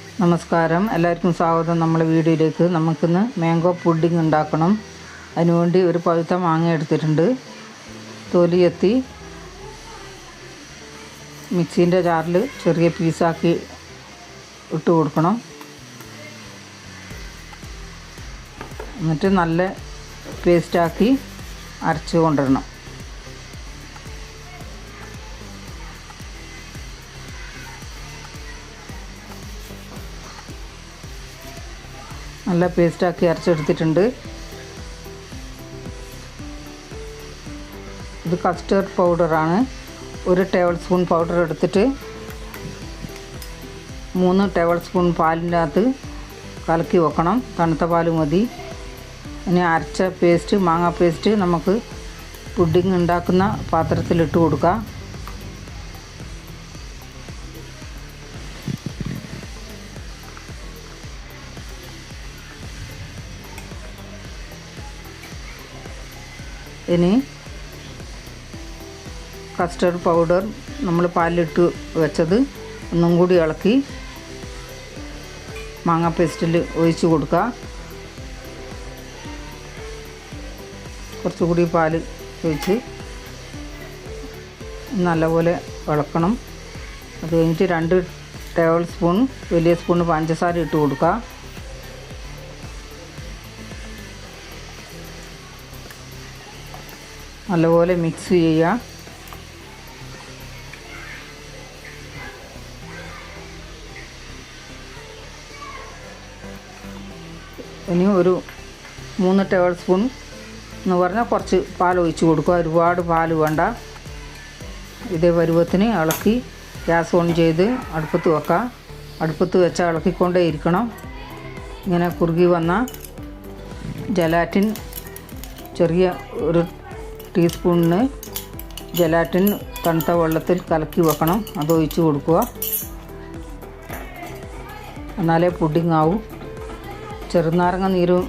നമസ്കാരം. എല്ലാവർക്കും സ്വാഗതം. നമ്മളെ വീഡിയോയിലേക്ക് നമുക്കിന്ന് മാംഗോ പുഡിംഗ് ഉണ്ടാക്കണം. അതിനുവേണ്ടി ഒരു പഴുത്ത മാങ്ങ എടുത്തിട്ടുണ്ട്. തൊലിയെത്തി മിക്സീന്റെ ജാറിൽ ചെറിയ പീസാക്കി ഇട്ട് കൊടുക്കണം. എന്നിട്ട് നല്ല പേസ്റ്റാക്കി അരച്ച് കൊണ്ടുവരണം. നല്ല പേസ്റ്റാക്കി അരച്ചെടുത്തിട്ടുണ്ട്. ഇത് കസ്റ്റേർഡ് പൗഡറാണ് ഒരു ടേബിൾ സ്പൂൺ പൗഡർ എടുത്തിട്ട് മൂന്ന് ടേബിൾ സ്പൂൺ പാലിന്റെ അകത്ത് കലക്കി വെക്കണം. തണുത്ത പാൽ മതി. ഇനി അരച്ച പേസ്റ്റ് മാങ്ങ പേസ്റ്റ് നമുക്ക് പുഡിംഗ് ഉണ്ടാക്കുന്ന പാത്രത്തിൽ ഇട്ട് ഇനി കസ്റ്റർഡ് പൗഡർ നമ്മൾ പാലിലിട്ട് വെച്ചത് ഒന്നും കൂടി ഇളക്കി മാങ്ങ പേസ്റ്റിൽ ഒഴിച്ച് കൊടുക്കുക കുറച്ചുകൂടി പാൽ ഒഴിച്ച് നല്ലപോലെ ഇളക്കണം. അത് കഴിഞ്ഞിട്ട് രണ്ട് ടേബിൾ സ്പൂൺ വലിയ സ്പൂൺ പഞ്ചസാര ഇട്ട് കൊടുക്കുക നല്ലപോലെ മിക്സ് ചെയ്യുക. ഇനി ഒരു മൂന്ന് ടേബിൾ സ്പൂൺ എന്ന് പറഞ്ഞാൽ കുറച്ച് പാൽ ഒഴിച്ച് കൊടുക്കുക. ഒരുപാട് പാൽ വേണ്ട. ഇതേ പരുവത്തിന് ഇളക്കി ഗ്യാസ് ഓൺ ചെയ്ത് അടുപ്പത്ത് വെക്കാം അടുപ്പത്ത് വെച്ചാൽ ഇളക്കിക്കൊണ്ടേ ഇരിക്കണം. ഇങ്ങനെ കുറുകി വന്ന ജലാറ്റിൻ ചെറിയ ഒരു ടീസ്പൂണിന് ജലാറ്റിൻ തണുത്ത വെള്ളത്തിൽ കലക്കി വെക്കണം. അത് ഒഴിച്ച് കൊടുക്കുക. എന്നാലേ പുഡിംഗ് ആവും ചെറുനാരങ്ങ നീര്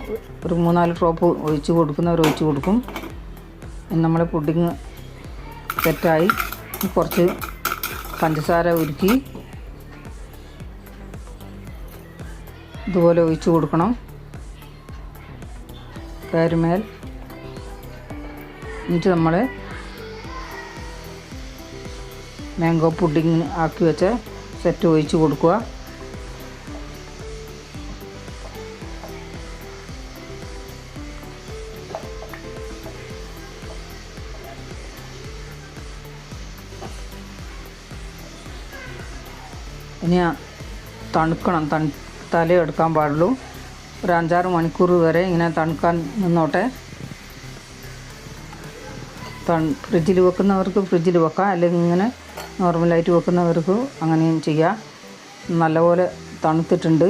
ഒരു മൂന്നാൽ ഡ്രോപ്പ് ഒഴിച്ച് കൊടുക്കുന്നവർ ഒഴിച്ച് കൊടുക്കും. നമ്മളെ പുഡിങ് സെറ്റായി. കുറച്ച് പഞ്ചസാര ഉരുക്കി ഇതുപോലെ ഒഴിച്ച് കൊടുക്കണം. കാരുമേൽ എന്നിട്ട് നമ്മൾ മാംഗോ പുഡിങ് ആക്കി വെച്ച സെറ്റ് ഒഴിച്ച് കൊടുക്കുക. ഇനി തണുക്കണം തണുത്താലേ എടുക്കാൻ പാടുള്ളൂ. ഒരു അഞ്ചാറ് മണിക്കൂർ വരെ ഇങ്ങനെ തണുക്കാൻ നിന്നോട്ടെ. ഫ്രിഡ്ജിൽ വെക്കുന്നവർക്ക് ഫ്രിഡ്ജിൽ വെക്കാം. അല്ലെങ്കിൽ ഇങ്ങനെ നോർമലായിട്ട് വെക്കുന്നവർക്ക് അങ്ങനെയും ചെയ്യാം. നല്ലപോലെ തണുത്തിട്ടുണ്ട്.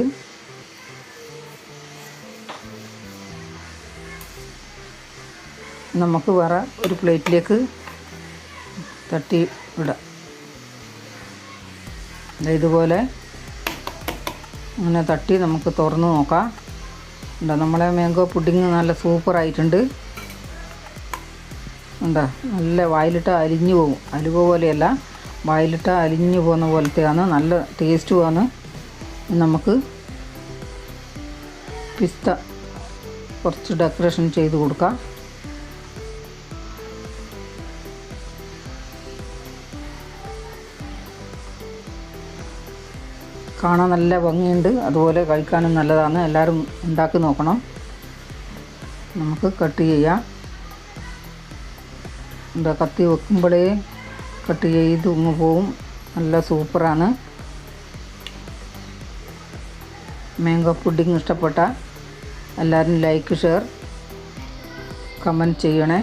നമുക്ക് വേറെ ഒരു പ്ലേറ്റിലേക്ക് തട്ടി ദേ ഇതുപോലെ അങ്ങനെ തട്ടി നമുക്ക് തുറന്ന് നോക്കാം. നമ്മളെ മാംഗോ പുഡിങ് നല്ല സൂപ്പറായിട്ടുണ്ട് ഉണ്ടോ? നല്ല വായിലിട്ട് അലിഞ്ഞു പോകും. അലുവ പോലെയല്ല. വായിലിട്ട് അലിഞ്ഞു പോകുന്ന പോലത്തെയാണ്. നല്ല ടേസ്റ്റുമാണ് നമുക്ക് പിസ്ത കുറച്ച് ഡെക്കറേഷൻ ചെയ്ത് കൊടുക്കാം. കാണാൻ നല്ല ഭംഗിയുണ്ട്. അതുപോലെ കഴിക്കാനും നല്ലതാണ്. എല്ലാവരും ഉണ്ടാക്കി നോക്കണം. നമുക്ക് കട്ട് ചെയ്യാം. എന്താ കത്തി വെക്കുമ്പോഴേ കട്ട് ചെയ്ത് ഉങ്ങ് പോവും. നല്ല സൂപ്പറാണ്. മാംഗോ പുഡിങ് ഇഷ്ടപ്പെട്ട എല്ലാവരും ലൈക്ക് ഷെയർ കമന്റ് ചെയ്യണേ.